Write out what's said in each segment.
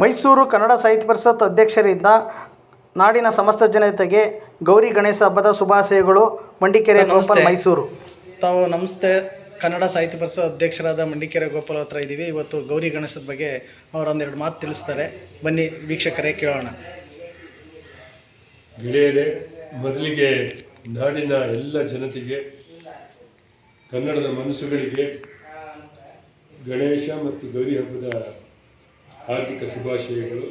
ಮೈಸೂರು ಕನ್ನಡ ಸಾಹಿತ್ಯ ಪರಿಷತ್ ಅಧ್ಯಕ್ಷರಿಂದ ನಾಡಿನ ಸಮಸ್ತ ಜನತೆಗೆ ಗೌರಿ ಗಣೇಶ ಹಬ್ಬದ ಶುಭಾಶಯಗಳು. ಮಂಡಿಕೆರೆ ಗೋಪಾಲ್ ಮೈಸೂರು. ತಾವು ನಮಸ್ತೆ. ಕನ್ನಡ ಸಾಹಿತ್ಯ ಪರಿಷತ್ ಅಧ್ಯಕ್ಷರಾದ ಮಂಡಿಕೆರೆ ಗೋಪಾಲ್ ಹತ್ರ ಇದ್ದೀವಿ. ಇವತ್ತು ಗೌರಿ ಗಣೇಶದ ಬಗ್ಗೆ ಅವರೊಂದೆರಡು ಮಾತು ತಿಳಿಸ್ತಾರೆ. ಬನ್ನಿ ವೀಕ್ಷಕರೇ ಕೇಳೋಣ. ಗೆಳೆಯರೇ ಮೊದಲಿಗೆ ನಾಡಿನ ಎಲ್ಲ ಜನತೆಗೆ ಕನ್ನಡದ ಮನಸ್ಸುಗಳಿಗೆ ಗಣೇಶ ಮತ್ತು ಗೌರಿ ಹಬ್ಬದ ಹಾರ್ದಿಕ ಶುಭಾಶಯಗಳು.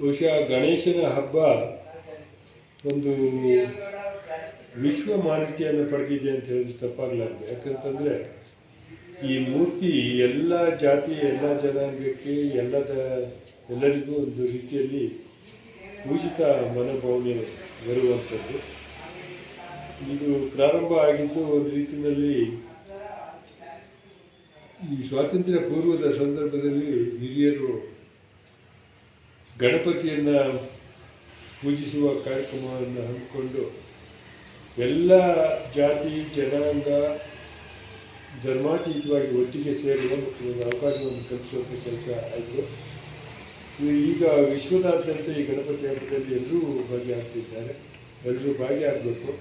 ಬಹುಶಃ ಗಣೇಶನ ಹಬ್ಬ ಒಂದು ವಿಶ್ವ ಮಾನ್ಯತೆಯನ್ನು ಪಡೆದಿದೆ ಅಂತ ಹೇಳಿದ್ರೆ ತಪ್ಪಾಗಲಾರ್ದು. ಯಾಕಂತಂದರೆ ಈ ಮೂರ್ತಿ ಎಲ್ಲ ಜಾತಿ ಎಲ್ಲ ಜನಾಂಗಕ್ಕೆ ಎಲ್ಲದ ಎಲ್ಲರಿಗೂ ಒಂದು ರೀತಿಯಲ್ಲಿ ಪೂಜಿತ ಮನೋಭಾವನೆ ಬರುವಂಥದ್ದು. ಇದು ಪ್ರಾರಂಭ ಆಗಿದ್ದು ಒಂದು ರೀತಿಯಲ್ಲಿ ಈ ಸ್ವಾತಂತ್ರ್ಯ ಪೂರ್ವದ ಸಂದರ್ಭದಲ್ಲಿ ಹಿರಿಯರು ಗಣಪತಿಯನ್ನು ಪೂಜಿಸುವ ಕಾರ್ಯಕ್ರಮವನ್ನು ಹಮ್ಮಿಕೊಂಡು ಎಲ್ಲ ಜಾತಿ, ಜನಾಂಗ, ಧರ್ಮಾತೀತವಾಗಿ ಒಟ್ಟಿಗೆ ಸೇರುವ ಮತ್ತು ಒಂದು ಅವಕಾಶವನ್ನು ಕಲ್ಪಿಸುವಂಥ ಕೆಲಸ ಆಯಿತು. ಈಗ ವಿಶ್ವದಾದ್ಯಂತ ಈ ಗಣಪತಿ ಹಬ್ಬದಲ್ಲಿ ಎಲ್ಲರೂ ಭಾಗಿಯಾಗ್ತಿದ್ದಾರೆ. ಎಲ್ಲರೂ ಭಾಗಿಯಾಗಬೇಕು.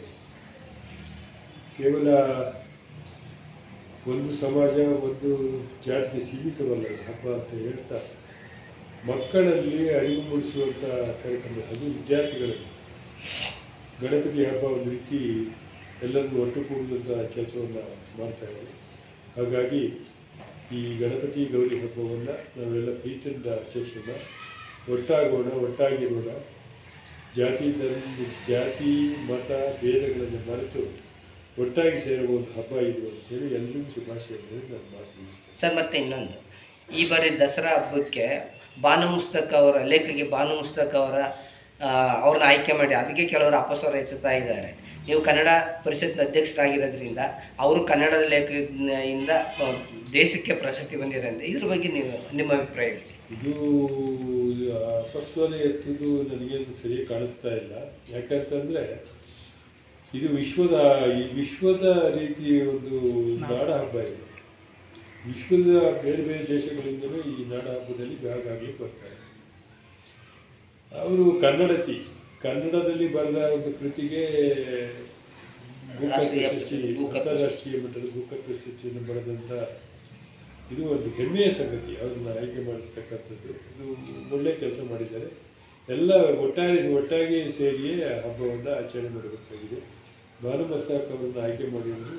ಕೇವಲ ಒಂದು ಸಮಾಜ, ಒಂದು ಜಾತಿಗೆ ಸೀಮಿತವಲ್ಲ, ಹಬ್ಬ ಅಂತ ಹೇಳ್ತಾ ಮಕ್ಕಳಲ್ಲಿ ಅರಿವು ಮೂಡಿಸುವಂಥ ಕಾರ್ಯಕ್ರಮ ಅದು ವಿದ್ಯಾರ್ಥಿಗಳಲ್ಲಿ. ಗಣಪತಿ ಹಬ್ಬ ಒಂದು ರೀತಿ ಎಲ್ಲರನ್ನೂ ಒಟ್ಟುಗೂಡುವಂಥ ಕೆಲಸವನ್ನು ಮಾಡ್ತಾ ಇದೆ ಹಾಗಾಗಿ ಈ ಗಣಪತಿ ಗೌರಿ ಹಬ್ಬವನ್ನು ನಾವೆಲ್ಲ ಪ್ರೀತಿಯಿಂದ ಆಚರಿಸೋಣ. ಒಟ್ಟಾಗೋಣ, ಒಟ್ಟಾಗಿರೋಣ. ಜಾತಿ, ಧರ್ಮ, ಜಾತಿ, ಮತ, ಭೇದಗಳನ್ನು ಮರೆತು ಒಟ್ಟಾಗಿ ಸೇರುವ ಒಂದು ಹಬ್ಬ ಇದು ಅಂತೇಳಿ ಎಲ್ಲರಿಗೂ ಶುಭಾಶಯಗಳನ್ನು ನಾನು ಮಾತು ಮುಗಿಸ್ತೇನೆ. ಸರ್ ಮತ್ತೆ ಇನ್ನೊಂದು. ಈ ಬಾರಿ ದಸರಾ ಹಬ್ಬಕ್ಕೆ ಭಾನು ಮುಸ್ತಕ್ ಅವರ ಲೇಖಕಿ ಭಾನು ಮುಸ್ತಕ್ ಅವರ ಅವ್ರನ್ನ ಆಯ್ಕೆ ಮಾಡಿ ಅದಕ್ಕೆ ಕೆಲವರು ಅಪಸ್ವರ ಎತ್ತುತ್ತಾ ಇದ್ದಾರೆ. ನೀವು ಕನ್ನಡ ಪರಿಷತ್ನ ಅಧ್ಯಕ್ಷರಾಗಿರೋದ್ರಿಂದ ಅವರು ಕನ್ನಡದ ಲೇಖಕದಿಂದ ಆ, ದೇಶಕ್ಕೆ ಪ್ರಶಸ್ತಿ ಅಂತ ಇದ್ರ ಬಗ್ಗೆ ನೀವು ನಿಮ್ಮ ಅಭಿಪ್ರಾಯ ಹೇಳಿ. ಇದು ಅಪಸ್ವರ ಎತ್ತುವುದು ನನಗೇನು ಸರಿ ಕಾಣಿಸ್ತಾ ಇಲ್ಲ. ಯಾಕಂತಂದರೆ ಇದು ವಿಶ್ವದ ಈ ವಿಶ್ವದ ರೀತಿ ಒಂದು ನಾಡ ಹಬ್ಬ ಇದೆ. ವಿಶ್ವದ ಬೇರೆ ಬೇರೆ ದೇಶಗಳಿಂದಲೂ ಈ ನಾಡ ಹಬ್ಬದಲ್ಲಿ ಭಾಗಾಗ್ಲಿಕ್ಕೆ ಬರ್ತಾರೆ. ಅವರು ಕನ್ನಡತಿ ಕನ್ನಡದಲ್ಲಿ ಬರೆದ ಒಂದು ಕೃತಿಗೆ ಬುಕ್ಕ ಪ್ರಶಸ್ತಿ ಅಂತಾರಾಷ್ಟ್ರೀಯ ಮಟ್ಟದ ಬುಕ್ಕ ಪ್ರಶಸ್ತಿಯನ್ನು ಪಡೆದಂಥ ಇದು ಒಂದು ಹೆಮ್ಮೆಯ ಸಂಗತಿ. ಅವ್ರನ್ನ ಆಯ್ಕೆ ಮಾಡಿರ್ತಕ್ಕಂಥದ್ದು. ಇದು ಒಳ್ಳೆಯ ಕೆಲಸ ಮಾಡಿದ್ದಾರೆ. ಎಲ್ಲ ಒಟ್ಟಾಗಿ ಒಟ್ಟಾಗಿ ಸೇರಿಯೇ ಹಬ್ಬವನ್ನು ಆಚರಣೆ ಮಾಡಬೇಕಾಗಿದೆ. ಬಾನು ಮಸ್ತಾಕ್ ಅವರನ್ನು ಆಯ್ಕೆ ಮಾಡಿರೋದು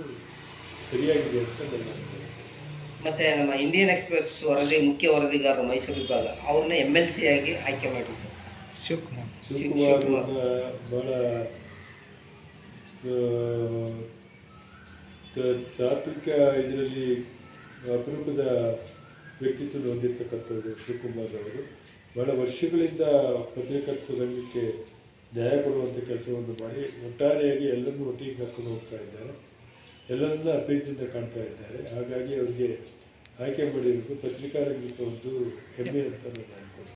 ಸರಿಯಾಗಿದೆ ಅಂತ ನನ್ನ ಮತ್ತೆ ನಮ್ಮ ಇಂಡಿಯನ್ ಎಕ್ಸ್ಪ್ರೆಸ್ ವರದಿ ಮುಖ್ಯ ವರದಿಗಾರರು ಮೈಸೂರು ವಿಭಾಗ ಅವ್ರನ್ನ ಎಂ ಎಲ್ ಸಿ ಆಗಿ ಆಯ್ಕೆ ಮಾಡಿದ್ದು ಶಿವಕುಮಾರ್. ಶಿವಕುಮಾರ್ ಬಹಳ ಭಾಳ ತಾತ್ವಿಕ ಇದರಲ್ಲಿ ಅಪರೂಪದ ವ್ಯಕ್ತಿತ್ವ ಹೊಂದಿರತಕ್ಕಂಥವ್ರು ಶಿವಕುಮಾರ್ ಅವರು. ಬಹಳ ವರ್ಷಗಳಿಂದ ಪತ್ರಿಕತ್ವ ರಂಗಕ್ಕೆ ನ್ಯಾಯ ಕೊಡುವಂಥ ಕೆಲಸವನ್ನು ಮಾಡಿ ಒಟ್ಟಾರೆಯಾಗಿ ಎಲ್ಲರನ್ನೂ ಒಟ್ಟಿಗೆ ಕರ್ಕೊಂಡು ಹೋಗ್ತಾ ಇದ್ದಾರೆ. ಎಲ್ಲರನ್ನ ಪ್ರೀತಿಯಿಂದ ಕಾಣ್ತಾ ಇದ್ದಾರೆ. ಹಾಗಾಗಿ ಅವರಿಗೆ ಆಯ್ಕೆ ಮಾಡಿರೋದು ಪತ್ರಿಕಾ ರಂಗಕ್ಕೆ ಒಂದು ಹೆಮ್ಮೆ ಅಂತ ನಾನು